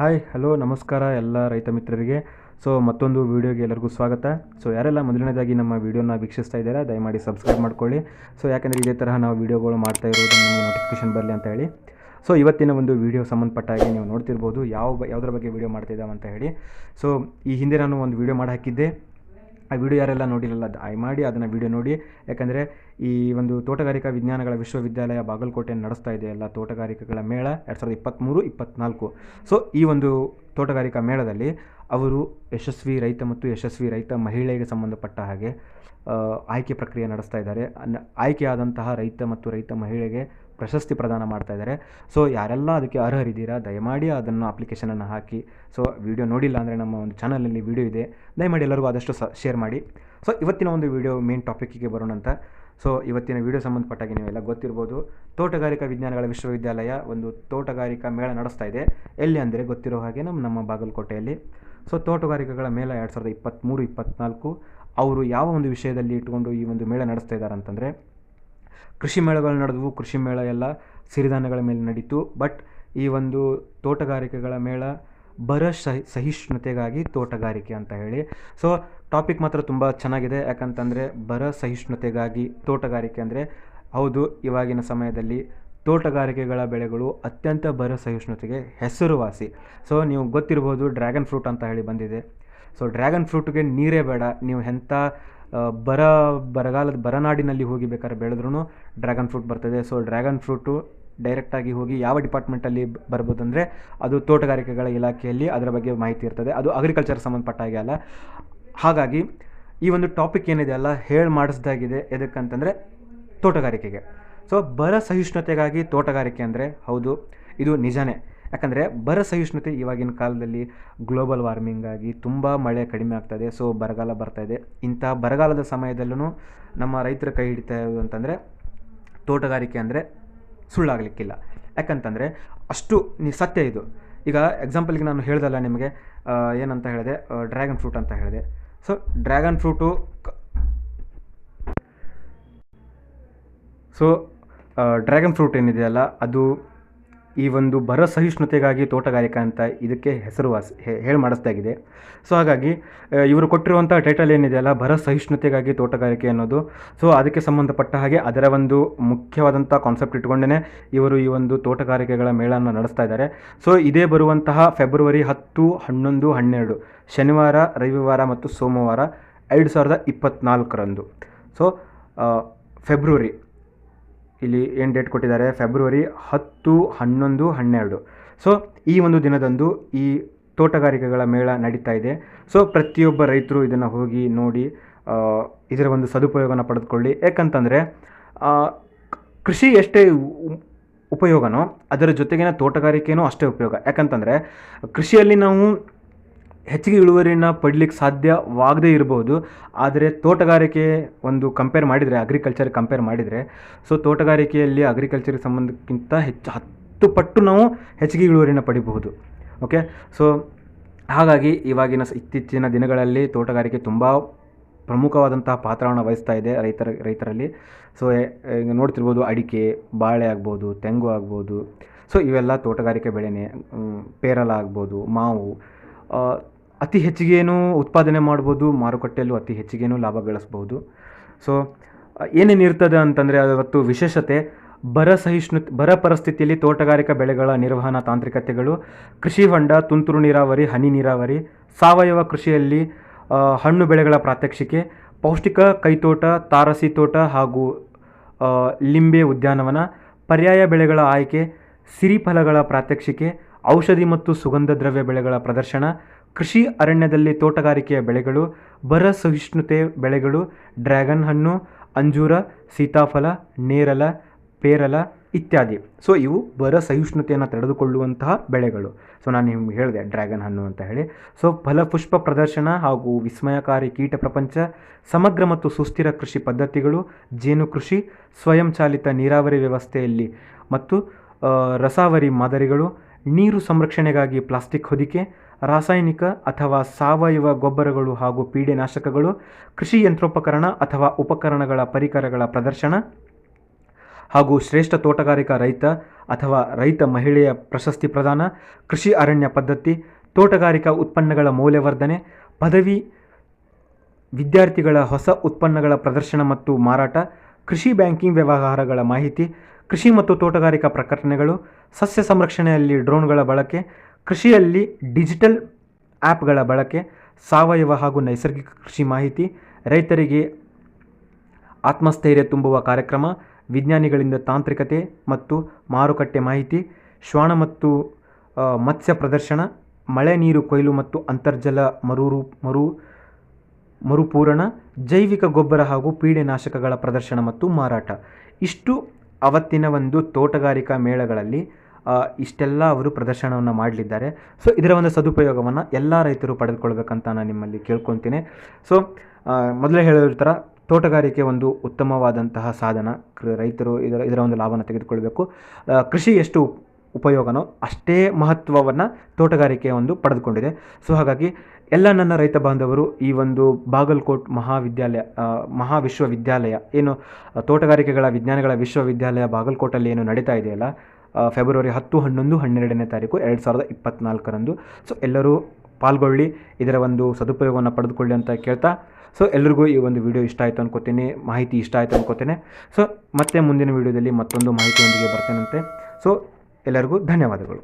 Hi hello ನಮಸ್ಕಾರ ಎಲ್ಲ ರೈತ ಮಿತ್ರರಿಗೆ. ಸೊ ಮತ್ತೊಂದು ವೀಡಿಯೋಗೆ ಎಲ್ಲರಿಗೂ ಸ್ವಾಗತ. ಸೊ ಯಾರೆಲ್ಲ ಮೊದಲನೇದಾಗಿ ನಮ್ಮ ವೀಡಿಯೋನ ವೀಕ್ಷಿಸ್ತಾ ಇದ್ದೀರಾ, ದಯಮಾಡಿ ಸಬ್ಸ್ಕ್ರೈಬ್ ಮಾಡ್ಕೊಳ್ಳಿ. ಸೊ ಯಾಕಂದರೆ ಇದೇ ತರಹ ನಾವು ವೀಡಿಯೋಗಳು ಮಾಡ್ತಾ ಇರೋದು ನಿಮಗೆ ನೋಟಿಫಿಕೇಷನ್ ಬರಲಿ ಅಂತ ಹೇಳಿ. ಸೊ ಇವತ್ತಿನ ಒಂದು ವೀಡಿಯೋ ಸಂಬಂಧಪಟ್ಟ ಹಾಗೆ ನೀವು ನೋಡ್ತಿರ್ಬೋದು, ಯಾವ ಯಾವುದ್ರ ಬಗ್ಗೆ ವೀಡಿಯೋ ಮಾಡ್ತಿದ್ದಾವೆ ಅಂತ ಹೇಳಿ. ಸೊ ಈ ಹಿಂದೆ ನಾನು ಒಂದು ವೀಡಿಯೋ ಮಾಡಿ ಹಾಕಿದ್ದೆ. ಆ ವಿಡಿಯೋ ಯಾರೆಲ್ಲ ನೋಡಿರಲ್ಲ ದಯಮಾಡಿ ಅದನ್ನು ವಿಡಿಯೋ ನೋಡಿ. ಯಾಕಂದರೆ ಈ ಒಂದು ತೋಟಗಾರಿಕಾ ವಿಜ್ಞಾನಗಳ ವಿಶ್ವವಿದ್ಯಾಲಯ ಬಾಗಲಕೋಟೆ ನಡೆಸ್ತಾ ಇದೆ ಎಲ್ಲ ತೋಟಗಾರಿಕೆಗಳ ಮೇಳ ಎರಡು ಸಾವಿರದ ಇಪ್ಪತ್ತ್ಮೂರು ಇಪ್ಪತ್ತ್ನಾಲ್ಕು ಸೊ ಈ ಒಂದು ತೋಟಗಾರಿಕಾ ಮೇಳದಲ್ಲಿ ಅವರು ಯಶಸ್ವಿ ರೈತ ಮತ್ತು ಯಶಸ್ವಿ ರೈತ ಮಹಿಳೆಗೆ ಸಂಬಂಧಪಟ್ಟ ಹಾಗೆ ಆಯ್ಕೆ ಪ್ರಕ್ರಿಯೆ ನಡೆಸ್ತಾ ಇದ್ದಾರೆ. ಆಯ್ಕೆಯಾದಂತಹ ರೈತ ಮತ್ತು ರೈತ ಮಹಿಳೆಗೆ ಪ್ರಶಸ್ತಿ ಪ್ರದಾನ ಮಾಡ್ತಾ ಇದ್ದಾರೆ. ಸೊ ಯಾರೆಲ್ಲ ಅದಕ್ಕೆ ಅರ್ಹರಿದ್ದೀರಾ, ದಯಮಾಡಿ ಅದನ್ನು ಅಪ್ಲಿಕೇಶನನ್ನು ಹಾಕಿ. ಸೊ ವಿಡಿಯೋ ನೋಡಿಲ್ಲ ಅಂದರೆ ನಮ್ಮ ಒಂದು ಚಾನಲಲ್ಲಿ ವಿಡಿಯೋ ಇದೆ. ದಯಮಾಡಿ ಎಲ್ಲರಿಗೂ ಆದಷ್ಟು ಸ ಶೇರ್ ಮಾಡಿ. ಸೊ ಇವತ್ತಿನ ಒಂದು ವಿಡಿಯೋ ಮೇನ್ ಟಾಪಿಕ್ಕಿಗೆ ಬರೋಣ ಅಂತ. ಸೊ ಇವತ್ತಿನ ವಿಡಿಯೋ ಸಂಬಂಧಪಟ್ಟಾಗಿ ನೀವೆಲ್ಲ ಗೊತ್ತಿರ್ಬೋದು. ತೋಟಗಾರಿಕಾ ವಿಜ್ಞಾನಗಳ ವಿಶ್ವವಿದ್ಯಾಲಯ ಒಂದು ತೋಟಗಾರಿಕಾ ಮೇಳ ನಡೆಸ್ತಾ ಇದೆ. ಎಲ್ಲಿ ಅಂದರೆ ಗೊತ್ತಿರೋ ಹಾಗೆ ನಮ್ಮ ನಮ್ಮ ಬಾಗಲಕೋಟೆಯಲ್ಲಿ. ಸೊ ತೋಟಗಾರಿಕೆಗಳ ಮೇಳ ಎರಡು ಸಾವಿರದ ಇಪ್ಪತ್ತ್ಮೂರು ಇಪ್ಪತ್ತ್ನಾಲ್ಕು ಅವರು ಯಾವ ಒಂದು ವಿಷಯದಲ್ಲಿ ಇಟ್ಕೊಂಡು ಈ ಒಂದು ಮೇಳ ನಡೆಸ್ತಾ ಇದ್ದಾರೆ ಅಂತಂದರೆ ಕೃಷಿ ಮೇಳಗಳು ನಡೆದವು ಕೃಷಿ ಮೇಳ ಎಲ್ಲ ಸಿರಿಧಾನ್ಯಗಳ ಮೇಲೆ ನಡೀತು. ಬಟ್ ಈ ಒಂದು ತೋಟಗಾರಿಕೆಗಳ ಮೇಳ ಬರ ಸಹಿ, ಸಹಿಷ್ಣುತೆಗಾಗಿ ತೋಟಗಾರಿಕೆ ಅಂತ ಹೇಳಿ. ಸೊ ಟಾಪಿಕ್ ಮಾತ್ರ ತುಂಬ ಚೆನ್ನಾಗಿದೆ. ಯಾಕಂತಂದರೆ ಬರ ಸಹಿಷ್ಣುತೆಗಾಗಿ ತೋಟಗಾರಿಕೆ ಅಂದರೆ ಹೌದು, ಇವಾಗಿನ ಸಮಯದಲ್ಲಿ ತೋಟಗಾರಿಕೆಗಳ ಬೆಳೆಗಳು ಅತ್ಯಂತ ಬರ ಸಹಿಷ್ಣುತೆಗೆ ಹೆಸರುವಾಸಿ. ಸೊ ನೀವು ಗೊತ್ತಿರ್ಬೋದು ಡ್ರ್ಯಾಗನ್ ಫ್ರೂಟ್ ಅಂತ ಹೇಳಿ ಬಂದಿದೆ. ಸೊ ಡ್ರ್ಯಾಗನ್ ಫ್ರೂಟ್ಗೆ ನೀರೇ ಬೇಡ. ನೀವು ಎಂಥ ಬರ, ಬರಗಾಲದ ಬರನಾಡಿನಲ್ಲಿ ಹೋಗಿ ಬೇಕಾದ್ರೆ ಬೆಳೆದ್ರೂ ಡ್ರ್ಯಾಗನ್ ಫ್ರೂಟ್ ಬರ್ತದೆ. ಸೊ, ಡ್ರ್ಯಾಗನ್ ಫ್ರೂಟು ಡೈರೆಕ್ಟಾಗಿ ಹೋಗಿ ಯಾವ ಡಿಪಾರ್ಟ್ಮೆಂಟಲ್ಲಿ ಬರ್ಬೋದು ಅಂದರೆ ಅದು ತೋಟಗಾರಿಕೆಗಳ ಇಲಾಖೆಯಲ್ಲಿ ಅದರ ಬಗ್ಗೆ ಮಾಹಿತಿ ಇರ್ತದೆ. ಅದು ಅಗ್ರಿಕಲ್ಚರ್ ಸಂಬಂಧಪಟ್ಟ ಹಾಗೆ ಅಲ್ಲ. ಹಾಗಾಗಿ ಈ ಒಂದು ಟಾಪಿಕ್ ಏನಿದೆ ಅಲ್ಲ, ಹೇಳಿ ಮಾಡಿಸ್ದಾಗಿದೆ. ಎದಕ್ಕಂತಂದರೆ ತೋಟಗಾರಿಕೆಗೆ. ಸೊ ಬರ ಸಹಿಷ್ಣುತೆಗಾಗಿ ತೋಟಗಾರಿಕೆ ಅಂದರೆ ಹೌದು, ಇದು ನಿಜಾನೇ. ಯಾಕಂದರೆ ಬರ ಸಹಿಷ್ಣುತೆ ಇವಾಗಿನ ಕಾಲದಲ್ಲಿ ಗ್ಲೋಬಲ್ ವಾರ್ಮಿಂಗ್ ಆಗಿ ತುಂಬ ಮಳೆ ಕಡಿಮೆ ಆಗ್ತದೆ ಸೊ ಬರಗಾಲ ಬರ್ತಾ ಇದೆ. ಇಂಥ ಬರಗಾಲದ ಸಮಯದಲ್ಲೂ ನಮ್ಮ ರೈತರ ಕೈ ಹಿಡಿತಾ ಇರೋದು ಅಂತಂದರೆ ತೋಟಗಾರಿಕೆ ಅಂದರೆ ಸುಳ್ಳಾಗಲಿಕ್ಕಿಲ್ಲ. ಯಾಕಂತಂದರೆ ಅಷ್ಟು ನೀ ಸತ್ಯ ಇದು. ಈಗ ಎಕ್ಸಾಂಪಲ್ಗೆ ನಾನು ಹೇಳ್ದಲ್ಲ ನಿಮಗೆ ಏನಂತ ಹೇಳಿದೆ ಡ್ರ್ಯಾಗನ್ ಫ್ರೂಟ್ ಅಂತ ಹೇಳಿದೆ. So dragon fruit so dragon fruit ಏನಿದೆಯಲ್ಲ, ಅದು ಈ ಒಂದು ಬರ ಸಹಿಷ್ಣುತೆಗಾಗಿ ತೋಟಗಾರಿಕೆ ಅಂತ ಇದಕ್ಕೆ ಹೆಸರುವಾಸಿ ಹೇಳಿ ಮಾಡಿಸ್ದಾಗಿದೆ. ಸೊ ಹಾಗಾಗಿ ಇವರು ಕೊಟ್ಟಿರುವಂಥ ಟೈಟಲ್ ಏನಿದೆಯಲ್ಲ ಬರ ಸಹಿಷ್ಣುತೆಗಾಗಿ ತೋಟಗಾರಿಕೆ ಅನ್ನೋದು. ಸೊ ಅದಕ್ಕೆ ಸಂಬಂಧಪಟ್ಟ ಹಾಗೆ ಅದರ ಒಂದು ಮುಖ್ಯವಾದಂಥ ಕಾನ್ಸೆಪ್ಟ್ ಇಟ್ಕೊಂಡೇ ಇವರು ಈ ಒಂದು ತೋಟಗಾರಿಕೆಗಳ ಮೇಳನ ನಡೆಸ್ತಾ ಇದ್ದಾರೆ. ಸೊ ಇದೇ ಬರುವಂತಹ ಫೆಬ್ರವರಿ ಹತ್ತು, ಹನ್ನೊಂದು, ಹನ್ನೆರಡು, ಶನಿವಾರ, ರವಿವಾರ ಮತ್ತು ಸೋಮವಾರ, ಎರಡು ಸಾವಿರದ ಇಪ್ಪತ್ತ್ನಾಲ್ಕರಂದು ಸೊ ಫೆಬ್ರವರಿ ಇಲ್ಲಿ ಏನು ಡೇಟ್ ಕೊಟ್ಟಿದ್ದಾರೆ? ಫೆಬ್ರವರಿ ಹತ್ತು, ಹನ್ನೊಂದು, ಹನ್ನೆರಡು. ಸೊ ಈ ಒಂದು ದಿನದಂದು ಈ ತೋಟಗಾರಿಕೆಗಳ ಮೇಳ ನಡೀತಾ ಇದೆ. ಸೊ ಪ್ರತಿಯೊಬ್ಬ ರೈತರು ಇದನ್ನು ಹೋಗಿ ನೋಡಿ ಇದರ ಒಂದು ಸದುಪಯೋಗನ ಪಡೆದುಕೊಳ್ಳಿ. ಯಾಕಂತಂದರೆ ಕೃಷಿ ಎಷ್ಟೇ ಉಪಯೋಗನೋ, ಅದರ ಜೊತೆಗಿನ ತೋಟಗಾರಿಕೆಯೂ ಅಷ್ಟೇ ಉಪಯೋಗ. ಯಾಕಂತಂದರೆ, ಕೃಷಿಯಲ್ಲಿ ನಾವು ಹೆಚ್ಚಿಗೆ ಇಳುವರಿನ ಪಡ್ಲಿಕ್ಕೆ ಸಾಧ್ಯವಾಗದೇ ಇರ್ಬೋದು. ಆದರೆ ತೋಟಗಾರಿಕೆ ಒಂದು ಕಂಪೇರ್ ಮಾಡಿದರೆ ಅಗ್ರಿಕಲ್ಚರ್ ಕಂಪೇರ್ ಮಾಡಿದರೆ ಸೊ ತೋಟಗಾರಿಕೆಯಲ್ಲಿ ಅಗ್ರಿಕಲ್ಚರ್ಗೆ ಸಂಬಂಧಕ್ಕಿಂತ ಹೆಚ್ಚು ಹತ್ತು ಪಟ್ಟು ನಾವು ಹೆಚ್ಚಿಗೆ ಇಳುವರಿನ ಪಡಿಬಹುದು. ಓಕೆ ಸೊ ಹಾಗಾಗಿ ಇವಾಗಿನ ಇತ್ತೀಚಿನ ದಿನಗಳಲ್ಲಿ ತೋಟಗಾರಿಕೆ ತುಂಬ ಪ್ರಮುಖವಾದಂತಹ ಪಾತ್ರವನ್ನು ವಹಿಸ್ತಾ ಇದೆ ರೈತರ, ರೈತರಲ್ಲಿ. ಸೊ ಈಗ ನೋಡ್ತಿರ್ಬೋದು ಅಡಿಕೆ, ಬಾಳೆ ಆಗ್ಬೋದು, ತೆಂಗು ಆಗ್ಬೋದು. ಸೊ ಇವೆಲ್ಲ ತೋಟಗಾರಿಕೆ ಬೆಳೆನೇ ಪೇರಲ ಆಗ್ಬೋದು, ಮಾವು ಅತಿ ಹೆಚ್ಚಿಗೇನು ಉತ್ಪಾದನೆ ಮಾಡ್ಬೋದು, ಮಾರುಕಟ್ಟೆಯಲ್ಲೂ ಅತಿ ಹೆಚ್ಚಿಗೇನು ಲಾಭ ಗಳಿಸ್ಬೋದು. ಸೊ ಏನೇನು ಇರ್ತದೆ ಅಂತಂದರೆ ಅವತ್ತು ವಿಶೇಷತೆ, ಬರ ಸಹಿಷ್ಣು, ಬರ ಪರಿಸ್ಥಿತಿಯಲ್ಲಿ ತೋಟಗಾರಿಕಾ ಬೆಳೆಗಳ ನಿರ್ವಹಣಾ ತಾಂತ್ರಿಕತೆಗಳು, ಕೃಷಿ ಹೊಂಡ, ತುಂತುರು ನೀರಾವರಿ, ಹನಿ ನೀರಾವರಿ, ಸಾವಯವ ಕೃಷಿಯಲ್ಲಿ ಹಣ್ಣು ಬೆಳೆಗಳ ಪ್ರಾತ್ಯಕ್ಷಿಕೆ, ಪೌಷ್ಟಿಕ ಕೈತೋಟ, ತಾರಸಿ ತೋಟ ಹಾಗೂ ಲಿಂಬೆ ಉದ್ಯಾನವನ, ಪರ್ಯಾಯ ಬೆಳೆಗಳ ಆಯ್ಕೆ ಸಿರಿಫಲಗಳ ಪ್ರಾತ್ಯಕ್ಷಿಕೆ ಔಷಧಿ ಮತ್ತು ಸುಗಂಧ ದ್ರವ್ಯ ಬೆಳೆಗಳ ಪ್ರದರ್ಶನ, ಕೃಷಿ ಅರಣ್ಯದಲ್ಲಿ ತೋಟಗಾರಿಕೆಯ ಬೆಳೆಗಳು, ಬರ ಸಹಿಷ್ಣುತೆ ಬೆಳೆಗಳು, ಡ್ರ್ಯಾಗನ್ ಹಣ್ಣು, ಅಂಜೂರ, ಸೀತಾಫಲ, ನೇರಲ, ಪೇರಲ ಇತ್ಯಾದಿ. ಸೊ ಇವು ಬರ ಸಹಿಷ್ಣುತೆಯನ್ನು ತಡೆದುಕೊಳ್ಳುವಂತಹ ಬೆಳೆಗಳು. ಸೊ ನಾನು ನಿಮ್ಗೆ ಹೇಳಿದೆ, ಡ್ರ್ಯಾಗನ್ ಹಣ್ಣು ಅಂತ ಹೇಳಿ. ಸೊ ಫಲಪುಷ್ಪ ಪ್ರದರ್ಶನ ಹಾಗೂ ವಿಸ್ಮಯಕಾರಿ ಕೀಟ ಪ್ರಪಂಚ, ಸಮಗ್ರ ಮತ್ತು ಸುಸ್ಥಿರ ಕೃಷಿ ಪದ್ಧತಿಗಳು, ಜೇನು ಕೃಷಿ, ಸ್ವಯಂಚಾಲಿತ ನೀರಾವರಿ ವ್ಯವಸ್ಥೆಯಲ್ಲಿ ಮತ್ತು ರಸಾವರಿ ಮಾದರಿಗಳು ನೀರು ಸಂರಕ್ಷಣೆಗಾಗಿ ಪ್ಲಾಸ್ಟಿಕ್ ಹೊದಿಕೆ, ರಾಸಾಯನಿಕ ಅಥವಾ ಸಾವಯವ ಗೊಬ್ಬರಗಳು ಹಾಗೂ ಪೀಡೆನಾಶಕಗಳು, ಕೃಷಿ ಯಂತ್ರೋಪಕರಣ ಅಥವಾ ಉಪಕರಣಗಳ ಪರಿಕರಗಳ ಪ್ರದರ್ಶನ ಹಾಗೂ ಶ್ರೇಷ್ಠ ತೋಟಗಾರಿಕಾ ರೈತ ಅಥವಾ ರೈತ ಮಹಿಳೆಯ ಪ್ರಶಸ್ತಿ ಪ್ರದಾನ, ಕೃಷಿ ಅರಣ್ಯ ಪದ್ಧತಿ, ತೋಟಗಾರಿಕಾ ಉತ್ಪನ್ನಗಳ ಮೌಲ್ಯವರ್ಧನೆ, ಪದವಿ ವಿದ್ಯಾರ್ಥಿಗಳ ಹೊಸ ಉತ್ಪನ್ನಗಳ ಪ್ರದರ್ಶನ ಮತ್ತು ಮಾರಾಟ, ಕೃಷಿ ಬ್ಯಾಂಕಿಂಗ್ ವ್ಯವಹಾರಗಳ ಮಾಹಿತಿ ಕೃಷಿ ಮತ್ತು ತೋಟಗಾರಿಕಾ ಪ್ರಕಟಣೆಗಳು, ಸಸ್ಯ ಸಂರಕ್ಷಣೆಯಲ್ಲಿ ಡ್ರೋನ್ಗಳ ಬಳಕೆ, ಕೃಷಿಯಲ್ಲಿ ಡಿಜಿಟಲ್ ಆ್ಯಪ್ಗಳ ಬಳಕೆ, ಸಾವಯವ ಹಾಗೂ ನೈಸರ್ಗಿಕ ಕೃಷಿ ಮಾಹಿತಿ, ರೈತರಿಗೆ ಆತ್ಮಸ್ಥೈರ್ಯ ತುಂಬುವ ಕಾರ್ಯಕ್ರಮ, ವಿಜ್ಞಾನಿಗಳಿಂದ ತಾಂತ್ರಿಕತೆ ಮತ್ತು ಮಾರುಕಟ್ಟೆ ಮಾಹಿತಿ, ಶ್ವಾನ ಮತ್ತು ಮತ್ಸ್ಯ ಪ್ರದರ್ಶನ, ಮಳೆ ನೀರು ಕೊಯ್ಲು ಮತ್ತು ಅಂತರ್ಜಲ ಮರುರು, ಮರು, ಮರುಪೂರಣ, ಜೈವಿಕ ಗೊಬ್ಬರ ಹಾಗೂ ಪೀಡೆನಾಶಕಗಳ ಪ್ರದರ್ಶನ ಮತ್ತು ಮಾರಾಟ. ಇಷ್ಟು ಅವತ್ತಿನ ಒಂದು ತೋಟಗಾರಿಕಾ ಮೇಳಗಳಲ್ಲಿ ಇಷ್ಟೆಲ್ಲ ಅವರು ಪ್ರದರ್ಶನವನ್ನು ಮಾಡಲಿದ್ದಾರೆ. ಸೊ ಇದರ ಒಂದು ಸದುಪಯೋಗವನ್ನು ಎಲ್ಲ ರೈತರು ಪಡೆದುಕೊಳ್ಬೇಕಂತ ನಾನು ನಿಮ್ಮಲ್ಲಿ ಕೇಳ್ಕೊತೀನಿ ಸೊ ಮೊದಲೇ ಹೇಳಿರೋ ಥರ ತೋಟಗಾರಿಕೆ ಒಂದು ಉತ್ತಮವಾದಂತಹ ಸಾಧನ. ರೈತರು ಇದರ ಇದರ ಒಂದು ಲಾಭನ ತೆಗೆದುಕೊಳ್ಬೇಕು. ಕೃಷಿ ಎಷ್ಟು ಉಪಯೋಗನೋ ಅಷ್ಟೇ ಮಹತ್ವವನ್ನು ತೋಟಗಾರಿಕೆ ಒಂದು ಪಡೆದುಕೊಂಡಿದೆ. ಸೊ ಹಾಗಾಗಿ ಎಲ್ಲ ನನ್ನ ರೈತ ಬಾಂಧವರು ಈ ಒಂದು ಬಾಗಲಕೋಟ್ ಮಹಾವಿದ್ಯಾಲಯ ಮಹಾವಿಶ್ವವಿದ್ಯಾಲಯ, ಏನು ತೋಟಗಾರಿಕೆಗಳ ವಿಜ್ಞಾನಗಳ ವಿಶ್ವವಿದ್ಯಾಲಯ ಬಾಗಲಕೋಟಲ್ಲಿ ಏನು ನಡೀತಾ ಇದೆಯಲ್ಲ ಫೆಬ್ರವರಿ ಹತ್ತು, ಹನ್ನೊಂದು, ಹನ್ನೆರಡನೇ ತಾರೀಕು, ಎರಡು ಸಾವಿರದ ಇಪ್ಪತ್ತ್ನಾಲ್ಕರಂದು ಸೊ ಎಲ್ಲರೂ ಪಾಲ್ಗೊಳ್ಳಿ, ಇದರ ಒಂದು ಸದುಪಯೋಗವನ್ನು ಪಡೆದುಕೊಳ್ಳಿ ಅಂತ ಕೇಳ್ತಾ ಸೊ ಎಲ್ರಿಗೂ ಈ ಒಂದು ವಿಡಿಯೋ ಇಷ್ಟ ಆಯಿತು ಅನ್ಕೋತೀನಿ, ಮಾಹಿತಿ ಇಷ್ಟ ಆಯಿತು ಅನ್ಕೋತೇನೆ. ಸೊ ಮತ್ತೆ ಮುಂದಿನ ವಿಡಿಯೋದಲ್ಲಿ ಮತ್ತೊಂದು ಮಾಹಿತಿಯೊಂದಿಗೆ ಬರ್ತೇನಂತೆ. ಸೊ ಎಲ್ಲರಿಗೂ ಧನ್ಯವಾದಗಳು.